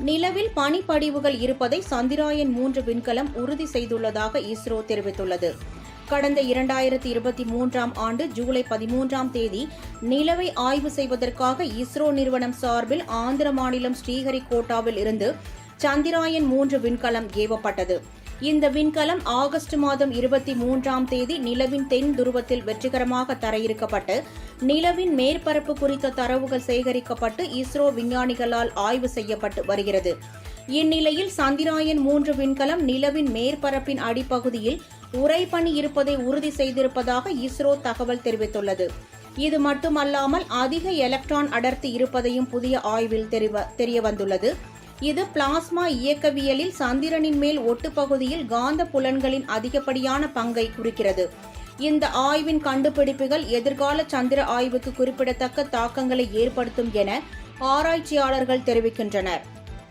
நிலவில் பனிப்படிவுகள் இருப்பதை சந்திராயன் மூன்று விண்கலம் உறுதி செய்துள்ளதாக இஸ்ரோ தெரிவித்துள்ளது. கடந்த இரண்டாயிரத்தி இருபத்தி மூன்றாம் ஆண்டு ஜூலை பதிமூன்றாம் தேதி நிலவை ஆய்வு செய்வதற்காக இஸ்ரோ நிறுவனம் சார்பில் ஆந்திர மாநிலம் ஸ்ரீஹரிகோட்டாவில் இருந்து சந்திராயன் மூன்று விண்கலம் ஏவப்பட்டது. இந்த விண்கலம் ஆகஸ்ட் மாதம் இருபத்தி மூன்றாம் தேதி நிலவின் தென் துருவத்தில் வெற்றிகரமாக தரையிறக்கப்பட்டு நிலவின் மேற்பரப்பு குறித்த தரவுகள் சேகரிக்கப்பட்டு இஸ்ரோ விஞ்ஞானிகளால் ஆய்வு செய்யப்பட்டு வருகிறது. இந்நிலையில் சந்திராயன் மூன்று விண்கலம் நிலவின் மேற்பரப்பின் அடிப்பகுதியில் உறைபனி இருப்பதை உறுதி செய்திருப்பதாக இஸ்ரோ தகவல் தெரிவித்துள்ளது. இது மட்டுமல்லாமல் அதிக எலக்ட்ரான் அடர்த்தி இருப்பதையும் புதிய ஆய்வில் தெரிவ- வந்துள்ளது. இது பிளாஸ்மா இயக்கவியலில் சந்திரனின் மேல் ஒட்டுப்பகுதியில் காந்த புலன்களின் அதிகப்படியான பங்கை குறிக்கிறது. இந்த ஆய்வின் கண்டுபிடிப்புகள் எதிர்கால சந்திர ஆய்வுக்கு குறிப்பிடத்தக்க தாக்கங்களை ஏற்படுத்தும் என ஆராய்ச்சியாளர்கள் தெரிவிக்கின்றனர்.